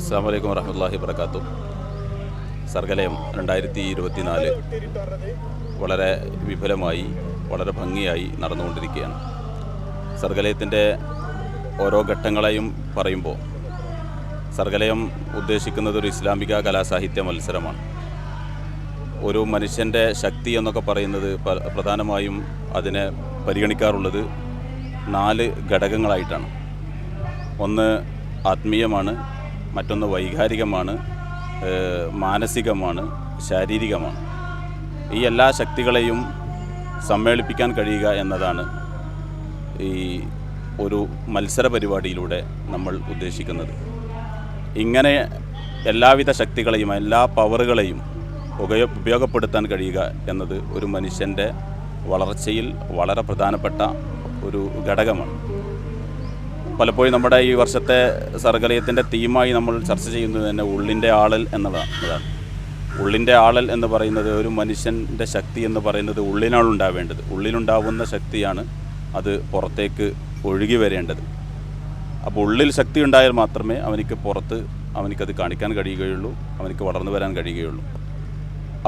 അസ്സാം വലൈക്കും വറഹമുല്ലാഹി വർക്കാത്തു സർഗലയം രണ്ടായിരത്തി ഇരുപത്തിനാല് വളരെ വിപുലമായി വളരെ ഭംഗിയായി നടന്നുകൊണ്ടിരിക്കുകയാണ്. സർഗലയത്തിന്റെ ഓരോ ഘട്ടങ്ങളെയും പറയുമ്പോൾ സർഗലയം ഉദ്ദേശിക്കുന്നത് ഒരു ഇസ്ലാമിക കലാസാഹിത്യ മത്സരമാണ്. ഒരു മനുഷ്യന്റെ ശക്തി എന്നൊക്കെ പറയുന്നത് പ്രധാനമായും അതിനെ പരിഗണിക്കാറുള്ളത് നാല് ഘടകങ്ങളായിട്ടാണ്. ഒന്ന് ആത്മീയമാണ് മറ്റൊന്ന് വൈകാരികമാണ് മാനസികമാണ് ശാരീരികമാണ്. ഈ എല്ലാ ശക്തികളെയും സമ്മേളിപ്പിക്കാൻ കഴിയുക എന്നതാണ് ഈ ഒരു മത്സര പരിപാടിയിലൂടെ നമ്മൾ ഉദ്ദേശിക്കുന്നത്. ഇങ്ങനെ എല്ലാവിധ ശക്തികളെയും എല്ലാ പവറുകളെയും ഉപയോ ഉപയോഗപ്പെടുത്താൻ കഴിയുക എന്നത് ഒരു മനുഷ്യന്റെ വളർച്ചയിൽ വളരെ പ്രധാനപ്പെട്ട ഒരു ഘടകമാണ്. പലപ്പോഴും നമ്മുടെ ഈ വർഷത്തെ സർഗലയത്തിന്റെ തീമായി നമ്മൾ ചർച്ച ചെയ്യുന്നത് തന്നെ ഉള്ളിന്റെ ആളൽ എന്നതാണ് അതാണ് ഉള്ളിന്റെ ആളൽ എന്ന് പറയുന്നത് ഒരു മനുഷ്യന്റെ ശക്തി എന്ന് പറയുന്നത് ഉള്ളിനാണ് ഉണ്ടാവേണ്ടത്. ഉള്ളിലുണ്ടാവുന്ന ശക്തിയാണ് അത് പുറത്തേക്ക് ഒഴുകി വരേണ്ടത്. അപ്പോൾ ഉള്ളിൽ ശക്തി ഉണ്ടായാൽ മാത്രമേ അവനിക്ക് പുറത്ത് അവനിക്കത് കാണിക്കാൻ കഴിയുകയുള്ളൂ അവനിക്ക് വളർന്നു വരാൻ കഴിയുകയുള്ളൂ.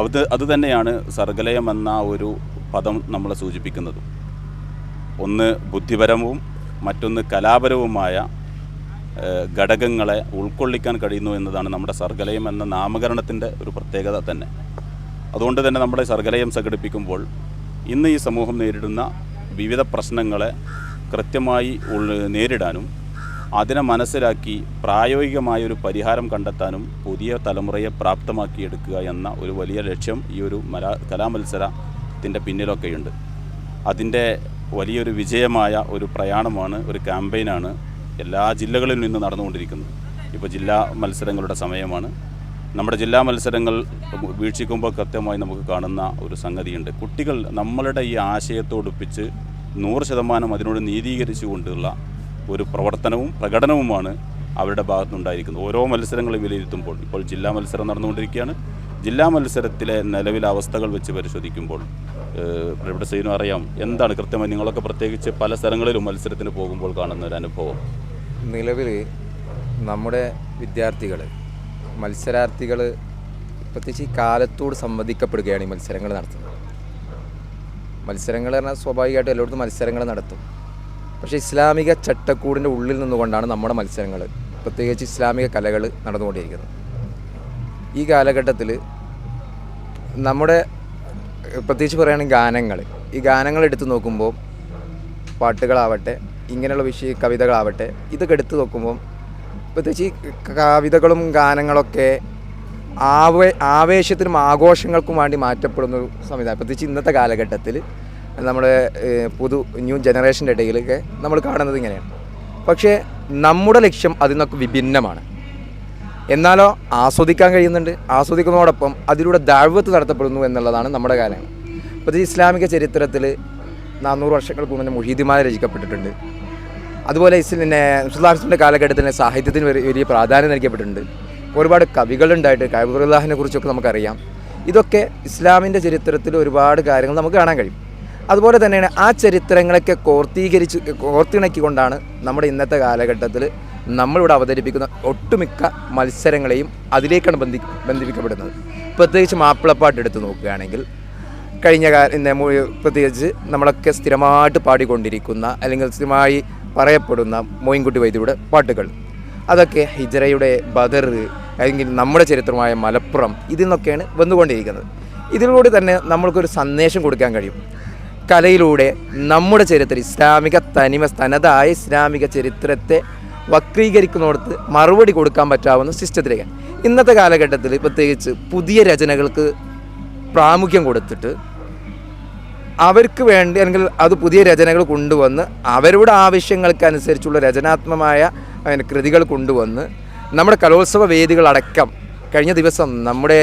അത് അതുതന്നെയാണ് സർഗലയം എന്ന ഒരു പദം നമ്മളെ സൂചിപ്പിക്കുന്നത്. ഒന്ന് ബുദ്ധിപരവും മറ്റൊന്ന് കലാപരവുമായ ഘടകങ്ങളെ ഉൾക്കൊള്ളിക്കാൻ കഴിയുന്നു എന്നതാണ് നമ്മുടെ സർഗലയം എന്ന നാമകരണത്തിന്റെ ഒരു പ്രത്യേകത തന്നെ. അതുകൊണ്ട് തന്നെ നമ്മുടെ സർഗലയം സംഘടിപ്പിക്കുമ്പോൾ ഇന്ന് ഈ സമൂഹം നേരിടുന്ന വിവിധ പ്രശ്നങ്ങളെ കൃത്യമായി നേരിടാനും അതിനെ മനസ്സിലാക്കി പ്രായോഗികമായൊരു പരിഹാരം കണ്ടെത്താനും പുതിയ തലമുറയെ പ്രാപ്തമാക്കിയെടുക്കുക എന്ന ഒരു വലിയ ലക്ഷ്യം ഈ ഒരു മലാ കലാമത്സരത്തിന്റെ പിന്നിലൊക്കെയുണ്ട്. അതിന്റെ വലിയൊരു വിജയമായ ഒരു പ്രയാണമാണ് ഒരു ക്യാമ്പയിനാണ് എല്ലാ ജില്ലകളിൽ നിന്ന് നടന്നുകൊണ്ടിരിക്കുന്നത്. ഇപ്പോൾ ജില്ലാ മത്സരങ്ങളുടെ സമയമാണ്. നമ്മുടെ ജില്ലാ മത്സരങ്ങൾ വീക്ഷിക്കുമ്പോൾ കൃത്യമായി നമുക്ക് കാണുന്ന ഒരു സംഗതിയുണ്ട്. കുട്ടികൾ നമ്മളുടെ ഈ ആശയത്തോടൊപ്പിച്ച് നൂറ് ശതമാനം അതിനോട് നീതീകരിച്ചുകൊണ്ടുള്ള ഒരു പ്രവർത്തനവും പ്രകടനവുമാണ് അവരുടെ ഭാഗത്തുനിന്നുണ്ടായിരിക്കുന്നത്. ഓരോ മത്സരങ്ങളും വിലയിരുത്തുമ്പോൾ ഇപ്പോൾ ജില്ലാ മത്സരം നടന്നുകൊണ്ടിരിക്കുകയാണ്. ജില്ലാ മത്സരത്തിലെ നിലവിലെ അവസ്ഥകൾ വെച്ച് പരിശോധിക്കുമ്പോൾ ഇവിടെ സീനു അറിയാം എന്താണ് കൃത്യമായി നിങ്ങളൊക്കെ പ്രത്യേകിച്ച് പല സ്ഥലങ്ങളിലും മത്സരത്തിന് പോകുമ്പോൾ കാണുന്ന ഒരു അനുഭവം. നിലവിൽ നമ്മുടെ വിദ്യാർത്ഥികൾ മത്സരാർത്ഥികൾ പ്രത്യേകിച്ച് ഈ കാലത്തോട് സംവദിക്കപ്പെടുകയാണ് ഈ മത്സരങ്ങൾ നടത്തുന്നത്. മത്സരങ്ങൾ പറഞ്ഞാൽ സ്വാഭാവികമായിട്ടും എല്ലായിടത്തും മത്സരങ്ങൾ നടത്തും. പക്ഷേ ഇസ്ലാമിക ചട്ടക്കൂടിന്റെ ഉള്ളിൽ നിന്നുകൊണ്ടാണ് നമ്മുടെ മത്സരങ്ങൾ പ്രത്യേകിച്ച് ഇസ്ലാമിക കലകൾ നടന്നുകൊണ്ടിരിക്കുന്നത്. ഈ കാലഘട്ടത്തിൽ നമ്മുടെ പ്രത്യേകിച്ച് പറയുകയാണെങ്കിൽ ഗാനങ്ങൾ. ഈ ഗാനങ്ങൾ എടുത്തു നോക്കുമ്പോൾ പാട്ടുകളാവട്ടെ ഇങ്ങനെയുള്ള വിഷയ കവിതകളാവട്ടെ ഇതൊക്കെ എടുത്തു നോക്കുമ്പോൾ പ്രത്യേകിച്ച് ഈ കവിതകളും ഗാനങ്ങളൊക്കെ ആവേ ആവേശത്തിനും ആഘോഷങ്ങൾക്കും വേണ്ടി മാറ്റപ്പെടുന്ന ഒരു സംവിധാനം. പ്രത്യേകിച്ച് ഇന്നത്തെ കാലഘട്ടത്തിൽ നമ്മുടെ പുതു ന്യൂ ജനറേഷന്റെ ഇടയിലൊക്കെ നമ്മൾ കാണുന്നത് ഇങ്ങനെയാണ്. പക്ഷേ നമ്മുടെ ലക്ഷ്യം അതിൽ നിന്നൊക്കെ വിഭിന്നമാണ്. എന്നാലോ ആസ്വദിക്കാൻ കഴിയുന്നുണ്ട്. ആസ്വദിക്കുന്നതോടൊപ്പം അതിലൂടെ ദാഴ്വത്ത് നടത്തപ്പെടുന്നു എന്നുള്ളതാണ് നമ്മുടെ കാര്യങ്ങൾ പ്രത്യേകിച്ച് ഇസ്ലാമിക ചരിത്രത്തിൽ നാനൂറ് വർഷങ്ങൾക്ക് മുന്നേ മുഹീദിമാർ രചിക്കപ്പെട്ടിട്ടുണ്ട്. അതുപോലെ ഇസ്ലിനെ സുല്ലാസിന്റെ കാലഘട്ടത്തിൽ സാഹിത്യത്തിന് വലിയ വലിയ പ്രാധാന്യം നൽകപ്പെട്ടിട്ടുണ്ട്. ഒരുപാട് കവികളുണ്ടായിട്ട് കൈബുറുല്ലാഹിനെ കുറിച്ചൊക്കെ നമുക്കറിയാം. ഇതൊക്കെ ഇസ്ലാമിന്റെ ചരിത്രത്തിൽ ഒരുപാട് കാര്യങ്ങൾ നമുക്ക് കാണാൻ കഴിയും. അതുപോലെ തന്നെയാണ് ആ ചരിത്രങ്ങളൊക്കെ കോർത്തീകരിച്ച് കോർത്തിണക്കിക്കൊണ്ടാണ് നമ്മുടെ ഇന്നത്തെ കാലഘട്ടത്തിൽ നമ്മളിവിടെ അവതരിപ്പിക്കുന്ന ഒട്ടുമിക്ക മത്സരങ്ങളെയും അതിലേക്കാണ് ബന്ധി ബന്ധിപ്പിക്കപ്പെടുന്നത്. പ്രത്യേകിച്ച് മാപ്പിളപ്പാട്ട് എടുത്ത് നോക്കുകയാണെങ്കിൽ കഴിഞ്ഞ കാല പ്രത്യേകിച്ച് നമ്മളൊക്കെ സ്ഥിരമായിട്ട് പാടിക്കൊണ്ടിരിക്കുന്ന അല്ലെങ്കിൽ സ്ഥിരമായി പറയപ്പെടുന്ന മോയിൻകുട്ടി വൈദ്യരുടെ പാട്ടുകൾ. അതൊക്കെ ഹിജറയുടെ ബദർ അല്ലെങ്കിൽ നമ്മുടെ ചരിത്രമായ മലപ്പുറം ഇതിൽ നിന്നൊക്കെയാണ് വന്നുകൊണ്ടിരിക്കുന്നത്. ഇതിലൂടെ തന്നെ നമ്മൾക്കൊരു സന്ദേശം കൊടുക്കാൻ കഴിയും. കലയിലൂടെ നമ്മുടെ ചരിത്രം ഇസ്ലാമിക തനിമ തനതായ ഇസ്ലാമിക ചരിത്രത്തെ വക്രീകരിക്കുന്നിടത്ത് മറുപടി കൊടുക്കാൻ പറ്റാവുന്ന സിസ്റ്റത്തിലേക്ക്. ഇന്നത്തെ കാലഘട്ടത്തിൽ പ്രത്യേകിച്ച് പുതിയ രചനകൾക്ക് പ്രാമുഖ്യം കൊടുത്തിട്ട് അവർക്ക് വേണ്ടി അല്ലെങ്കിൽ അത് പുതിയ രചനകൾ കൊണ്ടുവന്ന് അവരുടെ ആവശ്യങ്ങൾക്കനുസരിച്ചുള്ള രചനാത്മകമായ അതിന് കൃതികൾ കൊണ്ടുവന്ന് നമ്മുടെ കലോത്സവ വേദികളടക്കം കഴിഞ്ഞ ദിവസം നമ്മുടെ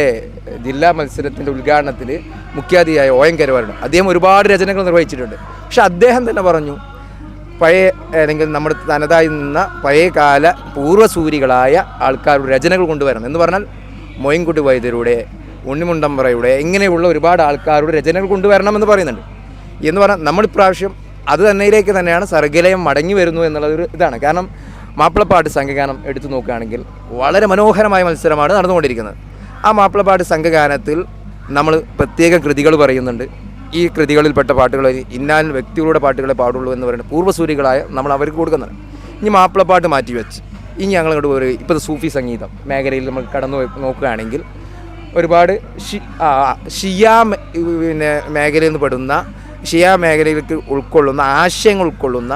ജില്ലാ മത്സരത്തിന്റെ ഉദ്ഘാടനത്തിൽ മുഖ്യാതിഥിയായ ഓ എൻ കരുവാരുണ്ട്. അദ്ദേഹം ഒരുപാട് രചനകൾ നിർവഹിച്ചിട്ടുണ്ട്. പക്ഷെ അദ്ദേഹം തന്നെ പറഞ്ഞു പഴയ അല്ലെങ്കിൽ നമ്മുടെ തനതായി നിന്ന പഴയകാല പൂർവസൂരികളായ ആൾക്കാരുടെ രചനകൾ കൊണ്ടുവരണം. എന്ന് പറഞ്ഞാൽ മൊയിൻകുട്ടി വൈദ്യരുടെ ഉണ്ണിമുണ്ടമ്പറയുടെ ഇങ്ങനെയുള്ള ഒരുപാട് ആൾക്കാരുടെ രചനകൾ കൊണ്ടുവരണമെന്ന് പറയുന്നുണ്ട്. എന്ന് പറഞ്ഞാൽ നമ്മൾ ഇപ്രാവശ്യം അത് തന്നെയിലേക്ക് തന്നെയാണ് സർഗലയം മടങ്ങി വരുന്നു എന്നുള്ളൊരു ഇതാണ്. കാരണം മാപ്പിളപ്പാട്ട് സംഘഗാനം എടുത്തു നോക്കുകയാണെങ്കിൽ വളരെ മനോഹരമായ മത്സരമാണ് നടന്നുകൊണ്ടിരിക്കുന്നത്. ആ മാപ്പിളപ്പാട്ട് സംഘഗാനത്തിൽ നമ്മൾ പ്രത്യേക കൃതികൾ പറയുന്നുണ്ട്. ഈ കൃതികളിൽപ്പെട്ട പാട്ടുകൾ ഇന്നാൽ വ്യക്തികളുടെ പാട്ടുകളെ പാടുള്ളൂ എന്ന് പറയുന്നത് പൂർവസൂരികളായ നമ്മൾ അവർക്ക് കൊടുക്കുന്നത്. ഇനി മാപ്പിളപ്പാട്ട് മാറ്റി വെച്ച്. ഇനി ഞങ്ങളിങ്ങോട്ട് ഒരു ഇപ്പോൾ സൂഫി സംഗീതം മേഖലയിൽ നമ്മൾ കടന്നു നോക്കുകയാണെങ്കിൽ ഒരുപാട് ഷിയ പിന്നെ മേഖലയിൽ നിന്ന് പെടുന്ന ഷിയ മേഖലയിലേക്ക് ഉൾക്കൊള്ളുന്ന ആശയങ്ങൾ ഉൾക്കൊള്ളുന്ന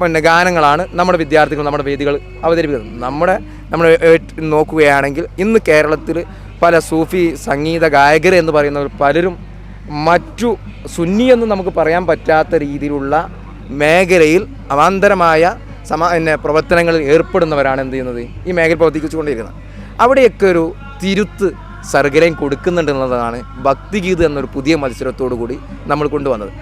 പിന്നെ ഗാനങ്ങളാണ് നമ്മുടെ വിദ്യാർത്ഥികൾ നമ്മുടെ വേദികൾ അവതരിപ്പിക്കുന്നത്. നമ്മുടെ നമ്മൾ നോക്കുകയാണെങ്കിൽ ഇന്ന് കേരളത്തിൽ പല സൂഫി സംഗീത ഗായകർ എന്ന് പറയുന്നവർ പലരും മറ്റു സുന്നി എന്ന് നമുക്ക് പറയാൻ പറ്റാത്ത രീതിയിലുള്ള മേഖലയിൽ അവാന്തരമായ സമാ പിന്നെ പ്രവർത്തനങ്ങളിൽ ഏർപ്പെടുന്നവരാണ് എന്ത് ചെയ്യുന്നത്? ഈ മേഖല പ്രവർത്തിച്ചുകൊണ്ടിരിക്കുന്നത്. അവിടെയൊക്കെ ഒരു തിരുത്ത് സർഗരയും കൊടുക്കുന്നുണ്ട് എന്നുള്ളതാണ് ഭക്തിഗീത് എന്നൊരു പുതിയ മത്സരത്തോടു കൂടി നമ്മൾ കൊണ്ടുവന്നത്.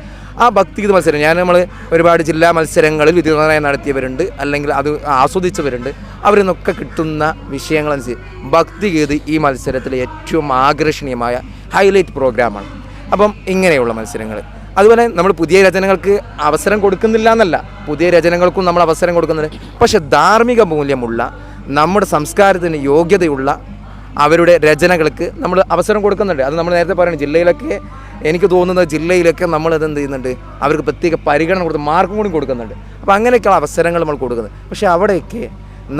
ആ ഭക്തിഗീത മത്സരം ഞാൻ നമ്മൾ ഒരുപാട് ജില്ലാ മത്സരങ്ങളിൽ വിദ്യുതനായി നടത്തിയവരുണ്ട് അല്ലെങ്കിൽ അത് ആസ്വദിച്ചവരുണ്ട്. അവരിൽ നിന്നൊക്കെ കിട്ടുന്ന വിഷയങ്ങളനുസരിച്ച് ഭക്തിഗീത് ഈ മത്സരത്തിലെ ഏറ്റവും ആകർഷണീയമായ ഹൈലൈറ്റ് പ്രോഗ്രാമാണ്. അപ്പം ഇങ്ങനെയുള്ള മത്സരങ്ങൾ. അതുപോലെ നമ്മൾ പുതിയ രചനകൾക്ക് അവസരം കൊടുക്കുന്നില്ല എന്നല്ല പുതിയ രചനകൾക്കും നമ്മൾ അവസരം കൊടുക്കുന്നുണ്ട് പക്ഷെ ധാർമ്മിക മൂല്യമുള്ള നമ്മുടെ സംസ്കാരത്തിന് യോഗ്യതയുള്ള അവരുടെ രചനകൾക്ക് നമ്മൾ അവസരം കൊടുക്കുന്നുണ്ട്. അത് നമ്മൾ നേരത്തെ പറയുന്നത് ജില്ലയിലൊക്കെ എനിക്ക് തോന്നുന്നത് ജില്ലയിലൊക്കെ നമ്മൾ അത് എന്ത് ചെയ്യുന്നുണ്ട്? അവർക്ക് പ്രത്യേക പരിഗണന കൊടുത്ത് മാർക്കും കൂടി കൊടുക്കുന്നുണ്ട്. അപ്പോൾ അങ്ങനെയൊക്കെയുള്ള അവസരങ്ങൾ നമ്മൾ കൊടുക്കുന്നത്. പക്ഷേ അവിടെയൊക്കെ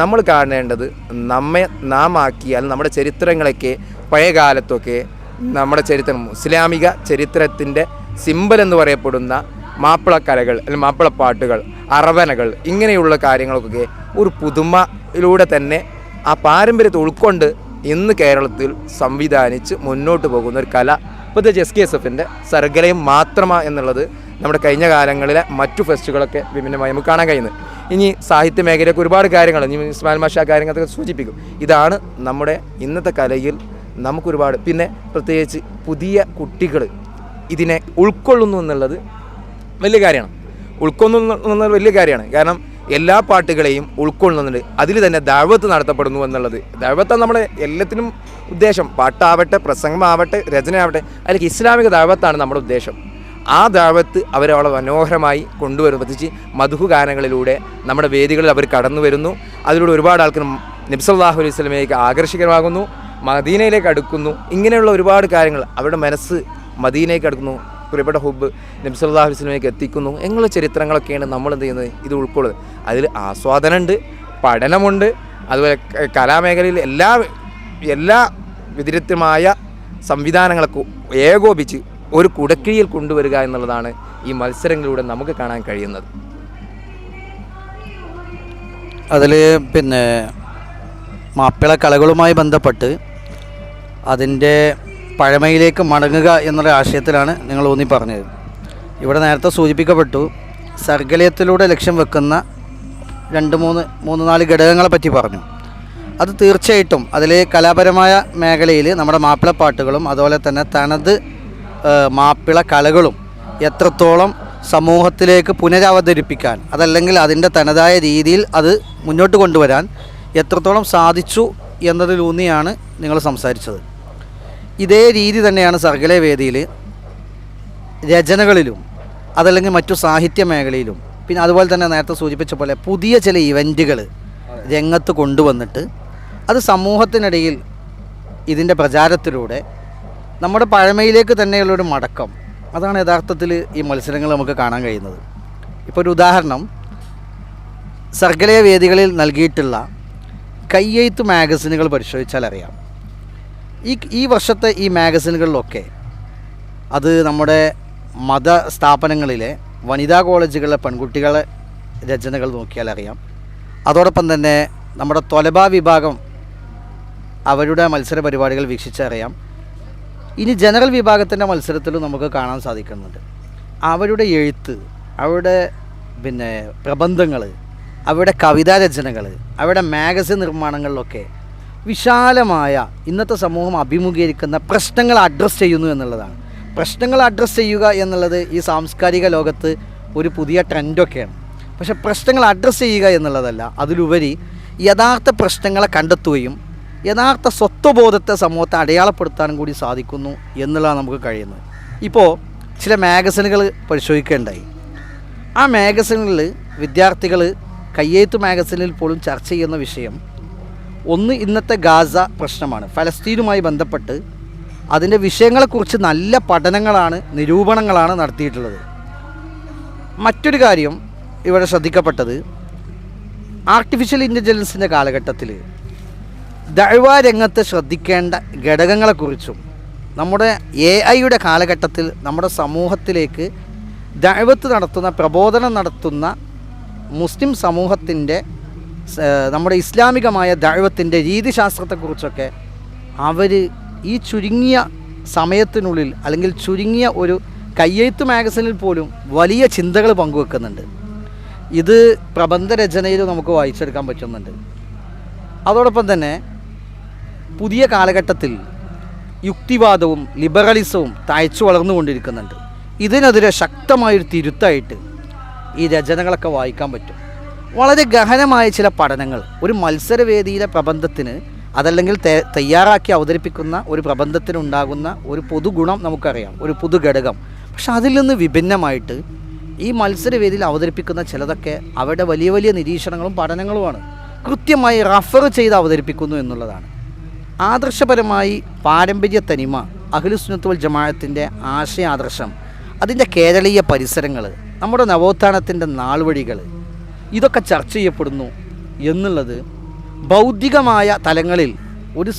നമ്മൾ കാണേണ്ടത് നമ്മെ നാം ആക്കിയാൽ നമ്മുടെ ചരിത്രങ്ങളൊക്കെ പഴയ കാലത്തൊക്കെ നമ്മുടെ ചരിത്രം ഇസ്ലാമിക ചരിത്രത്തിന്റെ സിമ്പൽ എന്ന് പറയപ്പെടുന്ന മാപ്പിളക്കലകൾ അല്ലെങ്കിൽ മാപ്പിളപ്പാട്ടുകൾ അറവനകൾ ഇങ്ങനെയുള്ള കാര്യങ്ങൾക്കൊക്കെ ഒരു പുതുമയിലൂടെ തന്നെ ആ പാരമ്പര്യത്തെ ഉൾക്കൊണ്ട് ഇന്ന് കേരളത്തിൽ സംവിധാനിച്ച് മുന്നോട്ട് പോകുന്ന ഒരു കല. ഇപ്പോഴത്തെ ജെസ് കെ എസ് എഫിന്റെ സർഗലയം മാത്രമാ എന്നുള്ളത് നമ്മുടെ കഴിഞ്ഞ കാലങ്ങളിലെ മറ്റു ഫെസ്റ്റുകളൊക്കെ വിഭിന്നമായി നമുക്ക് കാണാൻ കഴിയുന്നത്. ഇനി സാഹിത്യ മേഖലയൊക്കെ ഒരുപാട് കാര്യങ്ങൾ ഇനി ഇസ്മാൽ മാഷ കാര്യങ്ങളൊക്കെ സൂചിപ്പിക്കും. ഇതാണ് നമ്മുടെ ഇന്നത്തെ കലയിൽ നമുക്കൊരുപാട്. പിന്നെ പ്രത്യേകിച്ച് പുതിയ കുട്ടികൾ ഇതിനെ ഉൾക്കൊള്ളുന്നു എന്നുള്ളത് വലിയ കാര്യമാണ്. ഉൾക്കൊള്ളുന്നു എന്നത് വലിയ കാര്യമാണ്. കാരണം എല്ലാ പാട്ടുകളെയും ഉൾക്കൊള്ളുന്നുണ്ട്. അതിൽ തന്നെ ദൈവത്ത് നടത്തപ്പെടുന്നു എന്നുള്ളത്. ദാവത്താണ് നമ്മുടെ എല്ലാത്തിനും ഉദ്ദേശം. പാട്ടാവട്ടെ പ്രസംഗമാവട്ടെ രചനയാവട്ടെ അല്ലെങ്കിൽ ഇസ്ലാമിക ദൈവത്താണ് നമ്മുടെ ഉദ്ദേശം. ആ ദൈവത്ത് അവരവളെ മനോഹരമായി കൊണ്ടുവരുന്നു. പ്രത്യേകിച്ച് മധുഹു ഗാനങ്ങളിലൂടെ നമ്മുടെ വേദികളിൽ അവർ കടന്നു വരുന്നു അതിലൂടെ ഒരുപാട് ആൾക്കാർ നബ്സല്ലാഹു അലൈഹി സ്വലമയിലേക്ക് ആകർഷകമാകുന്നു മദീനയിലേക്ക് അടുക്കുന്നു. ഇങ്ങനെയുള്ള ഒരുപാട് കാര്യങ്ങൾ അവരുടെ മനസ്സ് മദീനയിലേക്ക് അടുക്കുന്നു. പ്രിയപ്പെട്ട ഹുബ് നബ്സല്ലാഹു അലൈഹി സ്വലമയിലേക്ക് എത്തിക്കുന്നു. എന്നുള്ള ചരിത്രങ്ങളൊക്കെയാണ് നമ്മൾ എന്ത് ചെയ്യുന്നത്? ഇത് ഉൾക്കൊള്ളുന്നത്. അതിൽ ആസ്വാദനമുണ്ട് പഠനമുണ്ട് അതുപോലെ കലാമേഖലയിൽ എല്ലാ എല്ലാ വിദഗ്ധമായ സംവിധാനങ്ങളൊക്കെ ഏകോപിച്ച് ഒരു കുടക്കീഴിൽ കൊണ്ടുവരിക എന്നുള്ളതാണ് ഈ മത്സരങ്ങളിലൂടെ നമുക്ക് കാണാൻ കഴിയുന്നത്. അതിൽ പിന്നെ മാപ്പിള കലകളുമായി ബന്ധപ്പെട്ട് അതിന്റെ പഴമയിലേക്ക് മടങ്ങുക എന്നുള്ള ആശയത്തിലാണ് നിങ്ങൾ ഊന്നി പറഞ്ഞത്. ഇവിടെ നേരത്തെ സൂചിപ്പിക്കപ്പെട്ടു സർഗലയത്തിലൂടെ ലക്ഷ്യം വെക്കുന്ന രണ്ട് മൂന്ന് മൂന്ന് നാല് ഘടകങ്ങളെ പറ്റി പറഞ്ഞു. അത് തീർച്ചയായിട്ടും അതിലെ കലാപരമായ മേഖലയിൽ നമ്മുടെ മാപ്പിളപ്പാട്ടുകളും അതുപോലെ തന്നെ തനത് മാപ്പിള കലകളും എത്രത്തോളം സമൂഹത്തിലേക്ക് പുനരവതരിപ്പിക്കാൻ അതല്ലെങ്കിൽ അതിന്റെ തനതായ രീതിയിൽ അത് മുന്നോട്ട് കൊണ്ടുവരാൻ എത്രത്തോളം സാധിച്ചു എന്നതിലൂന്നിയാണ് നിങ്ങൾ സംസാരിച്ചത്. ഇതേ രീതി തന്നെയാണ് സർഗല വേദിയിൽ രചനകളിലും അതല്ലെങ്കിൽ മറ്റു സാഹിത്യ മേഖലയിലും. പിന്നെ അതുപോലെ തന്നെ നേരത്തെ സൂചിപ്പിച്ച പോലെ പുതിയ ചില ഇവന്റുകൾ രംഗത്ത് കൊണ്ടുവന്നിട്ട് അത് സമൂഹത്തിനിടയിൽ ഇതിന്റെ പ്രചാരത്തിലൂടെ നമ്മുടെ പഴമയിലേക്ക് തന്നെയുള്ളൊരു മടക്കം. അതാണ് യഥാർത്ഥത്തിൽ ഈ മത്സരങ്ങൾ നമുക്ക് കാണാൻ കഴിയുന്നത്. ഇപ്പോൾ ഒരു ഉദാഹരണം. സർഗലയ വേദികളിൽ നൽകിയിട്ടുള്ള കയ്യെഴുത്ത് മാഗസിനുകൾ പരിശോധിച്ചാൽ അറിയാം. ഈ ഈ വർഷത്തെ ഈ മാഗസിനുകളിലൊക്കെ അത് നമ്മുടെ മത സ്ഥാപനങ്ങളിലെ വനിതാ കോളേജുകളിലെ പെൺകുട്ടികളെ രചനകൾ നോക്കിയാൽ അറിയാം. അതോടൊപ്പം തന്നെ നമ്മുടെ തൊലബ വിഭാഗം അവരുടെ മത്സര പരിപാടികൾ വീക്ഷിച്ചറിയാം. ഇനി ജനറൽ വിഭാഗത്തിന്റെ മത്സരത്തിലും നമുക്ക് കാണാൻ സാധിക്കുന്നുണ്ട്. അവരുടെ എഴുത്ത് അവരുടെ പിന്നെ പ്രബന്ധങ്ങൾ അവരുടെ കവിതാ രചനകൾ അവരുടെ മാഗസിൻ നിർമ്മാണങ്ങളിലൊക്കെ വിശാലമായ ഇന്നത്തെ സമൂഹം അഭിമുഖീകരിക്കുന്ന പ്രശ്നങ്ങൾ അഡ്രസ്സ് ചെയ്യുന്നു എന്നുള്ളതാണ്. പ്രശ്നങ്ങൾ അഡ്രസ്സ് ചെയ്യുക എന്നുള്ളത് ഈ സാംസ്കാരിക ലോകത്ത് ഒരു പുതിയ ട്രെൻഡൊക്കെയാണ് പക്ഷേ പ്രശ്നങ്ങൾ അഡ്രസ്സ് ചെയ്യുക എന്നുള്ളതല്ല അതിലുപരി യഥാർത്ഥ പ്രശ്നങ്ങളെ കണ്ടെത്തുകയും യഥാർത്ഥ സ്വത്വബോധത്തെ സമൂഹത്തെ അടയാളപ്പെടുത്താനും കൂടി സാധിക്കുന്നു എന്നുള്ളതാണ് നമുക്ക് കഴിയുന്നത്. ഇപ്പോൾ ചില മാഗസിനുകൾ പരിശോധിക്കേണ്ടായി ആ മാഗസിനുകളിൽ വിദ്യാർത്ഥികൾ കയ്യേത്ത് മാഗസിനിൽ പോലും ചർച്ച ചെയ്യുന്ന വിഷയം ഒന്ന് ഇന്നത്തെ ഗാസ പ്രശ്നമാണ്. ഫലസ്തീനുമായി ബന്ധപ്പെട്ട് അതിന്റെ വിഷയങ്ങളെക്കുറിച്ച് നല്ല പഠനങ്ങളാണ് നിരൂപണങ്ങളാണ് നടത്തിയിട്ടുള്ളത്. മറ്റൊരു കാര്യം ഇവിടെ ശ്രദ്ധിക്കപ്പെട്ടത്. ആർട്ടിഫിഷ്യൽ ഇന്റലിജൻസിന്റെ കാലഘട്ടത്തിൽ ദഴവ രംഗത്ത് ശ്രദ്ധിക്കേണ്ട ഘടകങ്ങളെക്കുറിച്ചും നമ്മുടെ എ ഐയുടെ കാലഘട്ടത്തിൽ നമ്മുടെ സമൂഹത്തിലേക്ക് ദഴവത്ത് നടത്തുന്ന പ്രബോധനം നടത്തുന്ന മുസ്ലിം സമൂഹത്തിന്റെ നമ്മുടെ ഇസ്ലാമികമായ ദൈവത്തിന്റെ രീതിശാസ്ത്രത്തെക്കുറിച്ചൊക്കെ അവർ ഈ ചുരുങ്ങിയ സമയത്തിനുള്ളിൽ അല്ലെങ്കിൽ ചുരുങ്ങിയ ഒരു കയ്യെഴുത്ത് മാഗസിനിൽ പോലും വലിയ ചിന്തകൾ പങ്കുവെക്കുന്നുണ്ട്. ഇത് പ്രബന്ധരചനയിൽ നമുക്ക് വായിച്ചെടുക്കാൻ പറ്റുന്നുണ്ട്. അതോടൊപ്പം തന്നെ പുതിയ കാലഘട്ടത്തിൽ യുക്തിവാദവും ലിബറലിസവും തയച്ചു വളർന്നുകൊണ്ടിരിക്കുന്നുണ്ട്. ഇതിനെതിരെ ശക്തമായൊരു തിരുത്തായിട്ട് ഈ രചനകളൊക്കെ വായിക്കാൻ പറ്റും. വളരെ ഗഹനമായ ചില പഠനങ്ങൾ. ഒരു മത്സരവേദിയിലെ പ്രബന്ധത്തിന് അതല്ലെങ്കിൽ തയ്യാറാക്കി അവതരിപ്പിക്കുന്ന ഒരു പ്രബന്ധത്തിനുണ്ടാകുന്ന ഒരു പൊതുഗുണം നമുക്കറിയാം. ഒരു പൊതു ഘടകം പക്ഷെ അതിൽ നിന്ന് വിഭിന്നമായിട്ട് ഈ മത്സരവേദിയിൽ അവതരിപ്പിക്കുന്ന ചിലതൊക്കെ അവരുടെ വലിയ വലിയ നിരീക്ഷണങ്ങളും പഠനങ്ങളുമാണ്. കൃത്യമായി റഫർ ചെയ്ത് അവതരിപ്പിക്കുന്നു എന്നുള്ളതാണ്. ആദർശപരമായി പാരമ്പര്യ തനിമ അഖിലുസ്നത്തുൽ ജമാഅത്തിന്റെ ആശയാദർശം അതിന്റെ കേരളീയ പരിസരങ്ങൾ നമ്മുടെ നവോത്ഥാനത്തിന്റെ നാൾവഴികൾ ഇതൊക്കെ ചർച്ച ചെയ്യപ്പെടുന്നു എന്നുള്ളത് ബൗദ്ധികമായ തലങ്ങളിൽ ഒരു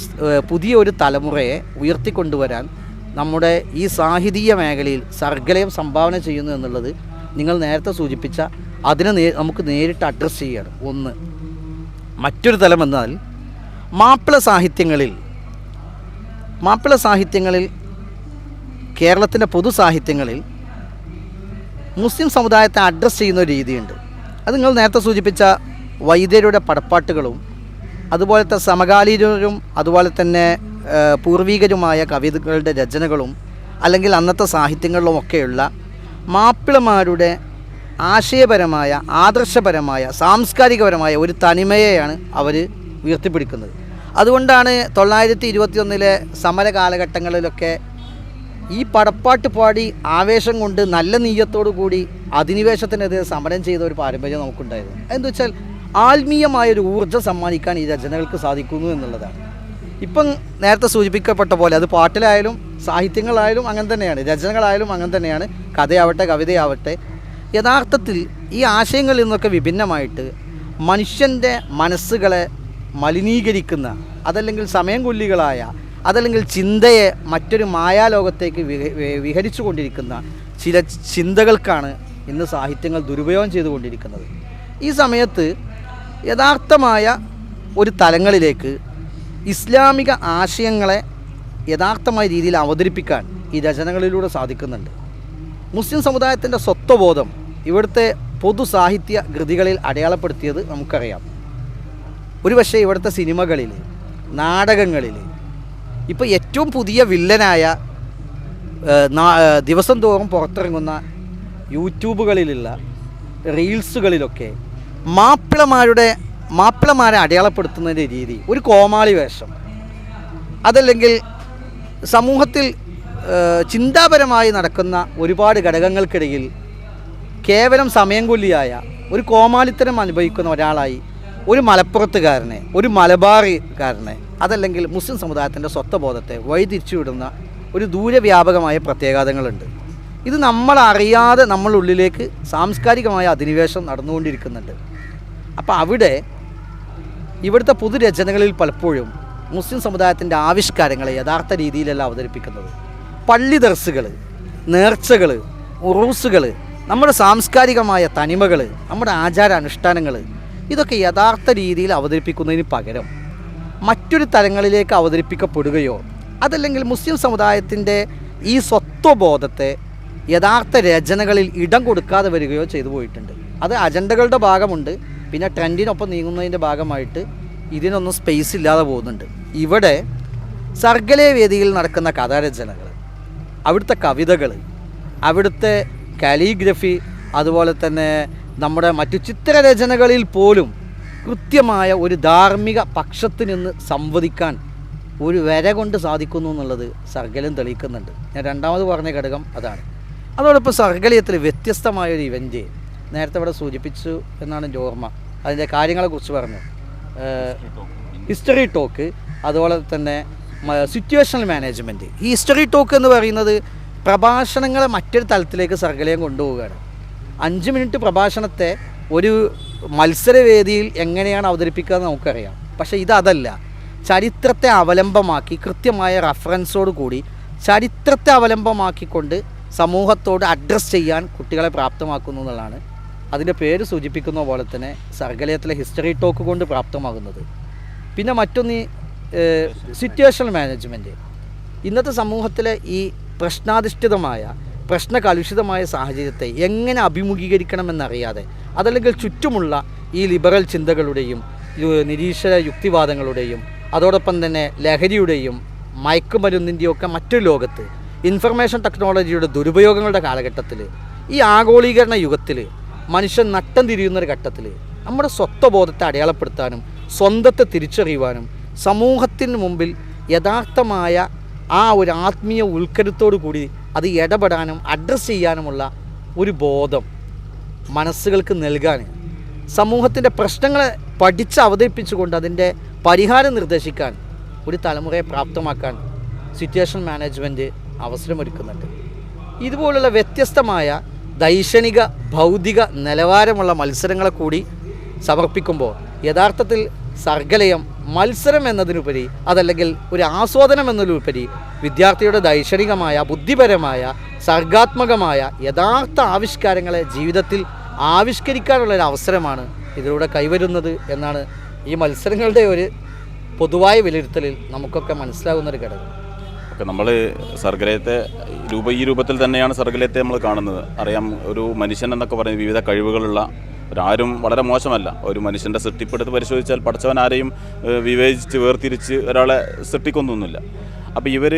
പുതിയ ഒരു തലമുറയെ ഉയർത്തിക്കൊണ്ടുവരാൻ നമ്മുടെ ഈ സാഹിതീയ മേഖലയിൽ സർഗലയം സംഭാവന ചെയ്യുന്നു എന്നുള്ളത് നിങ്ങൾ നേരത്തെ സൂചിപ്പിച്ച അതിനെ നേ നമുക്ക് നേരിട്ട് അഡ്രസ്സ് ചെയ്യണം. ഒന്ന് മറ്റൊരു തലം എന്നാൽ മാപ്പിള സാഹിത്യങ്ങളിൽ മാപ്പിള സാഹിത്യങ്ങളിൽ കേരളത്തിന്റെ പൊതു സാഹിത്യങ്ങളിൽ മുസ്ലിം സമുദായത്തെ അഡ്രസ്സ് ചെയ്യുന്ന ഒരു രീതിയുണ്ട്. അത് നിങ്ങൾ നേരത്തെ സൂചിപ്പിച്ച വൈദ്യരുടെ പടപ്പാട്ടുകളും അതുപോലത്തെ സമകാലീനരും അതുപോലെ തന്നെ പൂർവീകരുമായ കവിതകളുടെ രചനകളും അല്ലെങ്കിൽ അന്നത്തെ സാഹിത്യങ്ങളിലും ഒക്കെയുള്ള മാപ്പിളമാരുടെ ആശയപരമായ ആദർശപരമായ സാംസ്കാരികപരമായ ഒരു തനിമയെയാണ് അവർ ഉയർത്തിപ്പിടിക്കുന്നത്. അതുകൊണ്ടാണ് തൊള്ളായിരത്തി ഇരുപത്തിയൊന്നിലെ സമര കാലഘട്ടങ്ങളിലൊക്കെ ഈ പടപ്പാട്ട് പാടി ആവേശം കൊണ്ട് നല്ല നീയത്തോടു കൂടി അധിനിവേശത്തിനെതിരെ സമരം ചെയ്ത ഒരു പാരമ്പര്യം നമുക്കുണ്ടായിരുന്നു. എന്താ വെച്ചാൽ ആത്മീയമായൊരു ഊർജം സമ്മാനിക്കാൻ ഈ രചനകൾക്ക് സാധിക്കുന്നു എന്നുള്ളതാണ്. ഇപ്പം നേരത്തെ സൂചിപ്പിക്കപ്പെട്ട പോലെ അത് പാട്ടിലായാലും സാഹിത്യങ്ങളായാലും അങ്ങനെ തന്നെയാണ് രചനകളായാലും അങ്ങനെ തന്നെയാണ് കഥയാവട്ടെ കവിതയാവട്ടെ. യഥാർത്ഥത്തിൽ ഈ ആശയങ്ങളിൽ നിന്നൊക്കെ വിഭിന്നമായിട്ട് മനുഷ്യന്റെ മനസ്സുകളെ മലിനീകരിക്കുന്ന അതല്ലെങ്കിൽ സമയം കൊല്ലികളായ അതല്ലെങ്കിൽ ചിന്തയെ മറ്റൊരു മായാലോകത്തേക്ക് വിഹരിച്ചു കൊണ്ടിരിക്കുന്ന ചില ചിന്തകൾക്കാണ് ഇന്ന് സാഹിത്യങ്ങൾ ദുരുപയോഗം ചെയ്തുകൊണ്ടിരിക്കുന്നത്. ഈ സമയത്ത് യഥാർത്ഥമായ ഒരു തലങ്ങളിലേക്ക് ഇസ്ലാമിക ആശയങ്ങളെ യഥാർത്ഥമായ രീതിയിൽ അവതരിപ്പിക്കാൻ ഈ രചനകളിലൂടെ സാധിക്കുന്നുണ്ട്. മുസ്ലിം സമുദായത്തിന്റെ സ്വത്വബോധം ഇവിടുത്തെ പൊതു സാഹിത്യ കൃതികളിൽ അടയാളപ്പെടുത്തിയത് നമുക്കറിയാം. ഒരുപക്ഷെ ഇവിടുത്തെ സിനിമകളിൽ നാടകങ്ങളിൽ ഇപ്പോൾ ഏറ്റവും പുതിയ വില്ലനായ ദിവസം തോറും പുറത്തിറങ്ങുന്ന യൂട്യൂബുകളിലുള്ള റീൽസുകളിലൊക്കെ മാപ്പിളമാരുടെ മാപ്പിളമാരെ അടയാളപ്പെടുത്തുന്നതിന്റെ രീതി ഒരു കോമാളി വേഷം. അതല്ലെങ്കിൽ സമൂഹത്തിൽ ചിന്താപരമായി നടക്കുന്ന ഒരുപാട് ഘടകങ്ങൾക്കിടയിൽ കേവലം സമയം കൊല്ലിയായ ഒരു കോമാളിത്തരം അനുഭവിക്കുന്ന ഒരാളായി ഒരു മലപ്പുറത്തുകാരനെ ഒരു മലബാറിക്കാരനെ അതല്ലെങ്കിൽ മുസ്ലിം സമുദായത്തിന്റെ സ്വത്വബോധത്തെ വഴിതിരിച്ചു വിടുന്ന ഒരു ദൂരവ്യാപകമായ പ്രത്യേകതകളുണ്ട്. ഇത് നമ്മൾ അറിയാതെ നമ്മളുള്ളിലേക്ക് സാംസ്കാരികമായ അധിനിവേശം നടന്നുകൊണ്ടിരിക്കുന്നുണ്ട്. അപ്പോൾ അവിടെ ഇവിടുത്തെ പൊതുരചനകളിൽ പലപ്പോഴും മുസ്ലിം സമുദായത്തിന്റെ ആവിഷ്കാരങ്ങളെ യഥാർത്ഥ രീതിയിലല്ല അവതരിപ്പിക്കുന്നത്. പള്ളി ദർസുകൾ നേർച്ചകൾ ഉറൂസുകൾ നമ്മുടെ സാംസ്കാരികമായ തനിമകൾ നമ്മുടെ ആചാര അനുഷ്ഠാനങ്ങൾ ഇതൊക്കെ യഥാർത്ഥ രീതിയിൽ അവതരിപ്പിക്കുന്നതിന് പകരം മറ്റൊരു തലങ്ങളിലേക്ക് അവതരിപ്പിക്കപ്പെടുകയോ അതല്ലെങ്കിൽ മുസ്ലിം സമുദായത്തിന്റെ ഈ സ്വത്വബോധത്തെ യഥാർത്ഥ രചനകളിൽ ഇടം കൊടുക്കാതെ വരികയോ ചെയ്തു പോയിട്ടുണ്ട്. അത് അജണ്ടകളുടെ ഭാഗമുണ്ട്. പിന്നെ ട്രെൻഡിനൊപ്പം നീങ്ങുന്നതിന്റെ ഭാഗമായിട്ട് ഇതിനൊന്നും സ്പേസ് ഇല്ലാതെ പോകുന്നുണ്ട്. ഇവിടെ സർഗലേ വേദിയിൽ നടക്കുന്ന കഥാരചനകൾ അവിടുത്തെ കവിതകൾ അവിടുത്തെ കാലിഗ്രഫി അതുപോലെ തന്നെ നമ്മുടെ മറ്റു ചിത്രരചനകളിൽ പോലും കൃത്യമായ ഒരു ധാർമ്മിക പക്ഷത്ത് നിന്ന് സംവദിക്കാൻ ഒരു വര കൊണ്ട് സാധിക്കുന്നു എന്നുള്ളത് സർഗലം തെളിയിക്കുന്നുണ്ട്. ഞാൻ രണ്ടാമത് പറഞ്ഞ ഘടകം അതാണ്. അതോടൊപ്പം സർഗലയത്തിൽ വ്യത്യസ്തമായൊരു ഇവന്റ് നേരത്തെ ഇവിടെ സൂചിപ്പിച്ചു എന്നാണ് എന്റെ ഓർമ്മ. അതിന്റെ കാര്യങ്ങളെക്കുറിച്ച് പറഞ്ഞു. ഹിസ്റ്ററി ടോക്ക് അതുപോലെ തന്നെ സിറ്റുവേഷണൽ മാനേജ്മെന്റ് ഈ ഹിസ്റ്ററി ടോക്ക് എന്ന് പറയുന്നത് പ്രഭാഷണങ്ങളെ മറ്റൊരു തലത്തിലേക്ക് സർഗലയം കൊണ്ടുപോവുകയാണ്. അഞ്ച് മിനിറ്റ് പ്രഭാഷണത്തെ ഒരു മത്സരവേദിയിൽ എങ്ങനെയാണ് അവതരിപ്പിക്കുക എന്ന് നമുക്കറിയാം. പക്ഷേ ഇതല്ല ചരിത്രത്തെ അവലംബമാക്കി കൃത്യമായ റഫറൻസോട് കൂടി ചരിത്രത്തെ അവലംബമാക്കിക്കൊണ്ട് സമൂഹത്തോട് അഡ്രസ്സ് ചെയ്യാൻ കുട്ടികളെ പ്രാപ്തമാക്കുന്നു എന്നുള്ളതാണ്. അതിന്റെ പേര് സൂചിപ്പിക്കുന്ന പോലെ തന്നെ സർഗലയത്തിലെ ഹിസ്റ്ററി ടോക്ക് കൊണ്ട് പ്രാപ്തമാകുന്നത്. പിന്നെ മറ്റൊന്ന് സിറ്റുവേഷണൽ മാനേജ്മെന്റ് ഇന്നത്തെ സമൂഹത്തിലെ ഈ പ്രശ്നാധിഷ്ഠിതമായ പ്രശ്നകലുഷിതമായ സാഹചര്യത്തെ എങ്ങനെ അഭിമുഖീകരിക്കണമെന്നറിയാതെ അതല്ലെങ്കിൽ ചുറ്റുമുള്ള ഈ ലിബറൽ ചിന്തകളുടെയും നിരീശ്വര യുക്തിവാദങ്ങളുടെയും അതോടൊപ്പം തന്നെ ലഹരിയുടെയും മയക്കുമരുന്നിന്റെയും ഒക്കെ മറ്റൊരു ലോകത്ത് ഇൻഫർമേഷൻ ടെക്നോളജിയുടെ ദുരുപയോഗങ്ങളുടെ കാലഘട്ടത്തിൽ ഈ ആഗോളീകരണ യുഗത്തിൽ മനുഷ്യൻ നട്ടം തിരിയുന്നൊരു ഘട്ടത്തിൽ നമ്മുടെ സ്വത്വബോധത്തെ അടയാളപ്പെടുത്താനും സ്വന്തത്തെ തിരിച്ചറിയുവാനും സമൂഹത്തിന് മുമ്പിൽ യഥാർത്ഥമായ ആ ഒരു ആത്മീയ ഉൾക്കരുത്തോടു കൂടി അത് ഇടപെടാനും അഡ്രസ്സ് ചെയ്യാനുമുള്ള ഒരു ബോധം മനസ്സുകൾക്ക് നൽകാൻ സമൂഹത്തിന്റെ പ്രശ്നങ്ങളെ പഠിച്ച് അവതരിപ്പിച്ചുകൊണ്ട് അതിന്റെ പരിഹാരം നിർദ്ദേശിക്കാൻ ഒരു തലമുറയെ പ്രാപ്തമാക്കാൻ സിറ്റുവേഷൻ മാനേജ്മെന്റ് അവസരമൊരുക്കുന്നുണ്ട്. ഇതുപോലുള്ള വ്യത്യസ്തമായ ദൈക്ഷണിക ഭൗതിക നിലവാരമുള്ള മത്സരങ്ങളെ കൂടി സമർപ്പിക്കുമ്പോൾ യഥാർത്ഥത്തിൽ സർഗലയം മത്സരം എന്നതിനുപരി അതല്ലെങ്കിൽ ഒരു ആസ്വാദനം എന്നതിലുപരി വിദ്യാർത്ഥിയുടെ ദൈക്ഷണികമായ ബുദ്ധിപരമായ സർഗാത്മകമായ യഥാർത്ഥ ആവിഷ്കാരങ്ങളെ ജീവിതത്തിൽ ആവിഷ്കരിക്കാനുള്ള ഒരു അവസരമാണ് ഇതിലൂടെ കൈവരുന്നത് എന്നാണ് ഈ മത്സരങ്ങളുടെ ഒരു പൊതുവായ വിലയിരുത്തലിൽ നമുക്കൊക്കെ മനസ്സിലാകുന്ന ഒരു ഘടകം. ഒക്കെ നമ്മൾ സർഗലയത്തെ രൂപ ഈ രൂപത്തിൽ തന്നെയാണ് സർഗലയത്തെ നമ്മൾ കാണുന്നത്. അറിയാം ഒരു മനുഷ്യൻ എന്നൊക്കെ പറയുന്നത് വിവിധ കഴിവുകളുള്ള ഒരാരും വളരെ മോശമല്ല. ഒരു മനുഷ്യന്റെ സൃഷ്ടിപ്പെടുത്ത് പരിശോധിച്ചാൽ പഠിച്ചവൻ ആരെയും വിവേചിച്ച് വേർതിരിച്ച് ഒരാളെ സൃഷ്ടിക്കൊന്നൊന്നുമില്ല. അപ്പോൾ ഇവർ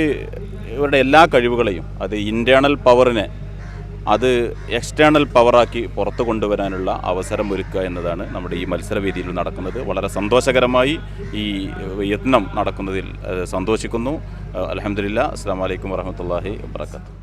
ഇവരുടെ എല്ലാ കഴിവുകളെയും അത് ഇന്റേണൽ പവറിനെ അത് എക്സ്റ്റേണൽ പവറാക്കി പുറത്തു കൊണ്ടുവരാനുള്ള അവസരം ഒരുക്കുക എന്നതാണ് നമ്മുടെ ഈ മത്സരവേദിയിൽ നടക്കുന്നത്. വളരെ സന്തോഷകരമായി ഈ യത്നം നടക്കുന്നതിൽ സന്തോഷിക്കുന്നു. അലഹമില്ല അസ്സാം വലൈക്കും വരഹമത്തല്ലാഹി വാത്തു